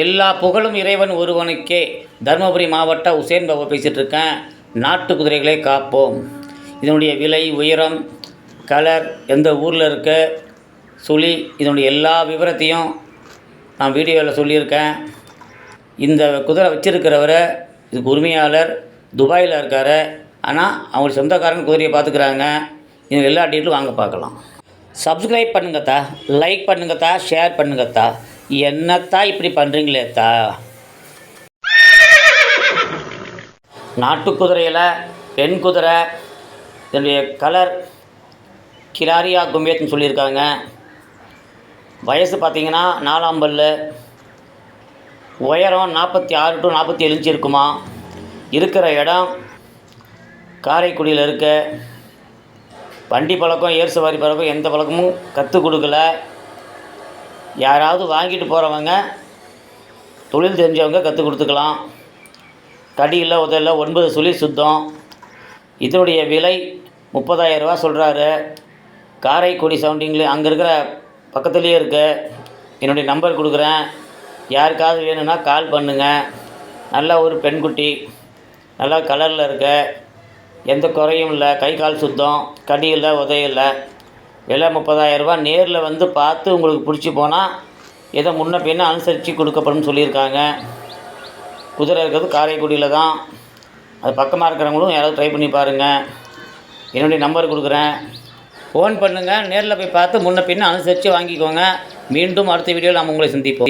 எல்லா புகழும் இறைவன் ஒருவனுக்கே. தருமபுரி மாவட்ட உசேன் பாபா பேசிகிட்டு இருக்கேன் நாட்டு குதிரைகளை காப்போம். இதனுடைய விலை உயரம் கலர் எந்த ஊரில் இருக்க சுழி இதனுடைய எல்லா விவரத்தையும் நான் வீடியோவில் சொல்லியிருக்கேன். இந்த குதிரை வச்சிருக்கிறவரை இதுக்கு உரிமையாளர் துபாயில் இருக்கார். ஆனால் அவங்க சொந்தக்காரங்க குதிரையை பார்த்துக்கிறாங்க இது எல்லா டீட்டெயிலும் வாங்க பார்க்கலாம் சப்ஸ்கிரைப் பண்ணுங்கத்தா லைக் பண்ணுங்கத்தா ஷேர் பண்ணுங்கத்தா என்னத்தா இப்படி பண்ணுறீங்களேத்தா நாட்டு குதிரையில் பெண் குதிரை இதனுடைய கலர் கிலாரியா கும்பேத்னு சொல்லியிருக்காங்க. வயசு பார்த்தீங்கன்னா நாலாம் பல்லு. உயரம் நாற்பத்தி ஆறு டு நாற்பத்தி ஏழு இருக்குமா? இருக்கிற இடம் காரைக்குடியில் இருக்க. வண்டி பழக்கம் ஏர் சவாரி பழக்கம் எந்த பழக்கமும் கற்றுக் கொடுக்கல. யாராவது வாங்கிட்டு போகிறவங்க தொழில் தெரிஞ்சவங்க கற்றுக் கொடுத்துக்கலாம். கடியில் உதல ஒன்பது சுழி சுத்தம். இதனுடைய விலை முப்பதாயிரரூவா சொல்கிறாரு காரைக்குடி சவுண்டிங்கில் அங்கே இருக்கிற பக்கத்துலேயே இருக்குது என்னுடைய நம்பர் கொடுக்குறேன். யாருக்காவது வேணும்னா கால் பண்ணுங்கள் நல்லா ஒரு பெண்குட்டி நல்லா கலரில் இருக்க எந்த குறையும் இல்லை கை கால் சுத்தம் கடி இல்லை உதையில்லை. விலை முப்பதாயிரரூபா நேரில் வந்து பார்த்து உங்களுக்கு பிடிச்சி போனால் எதை முன்ன பின்ன அனுசரித்து கொடுக்கப்படும் சொல்லியிருக்காங்க. குதிரை இருக்கிறது காரைக்குடியில் தான். அது பக்கமாக இருக்கிறவங்களும் யாராவது ட்ரை பண்ணி பாருங்கள் என்னுடைய நம்பர் கொடுக்குறேன். ஃபோன் பண்ணுங்கள் நேரில் போய் பார்த்து முன்ன பின்ன அனுசரித்து வாங்கிக்கோங்க. மீண்டும் அடுத்த வீடியோவில் நாம் உங்களை சந்திப்போம்.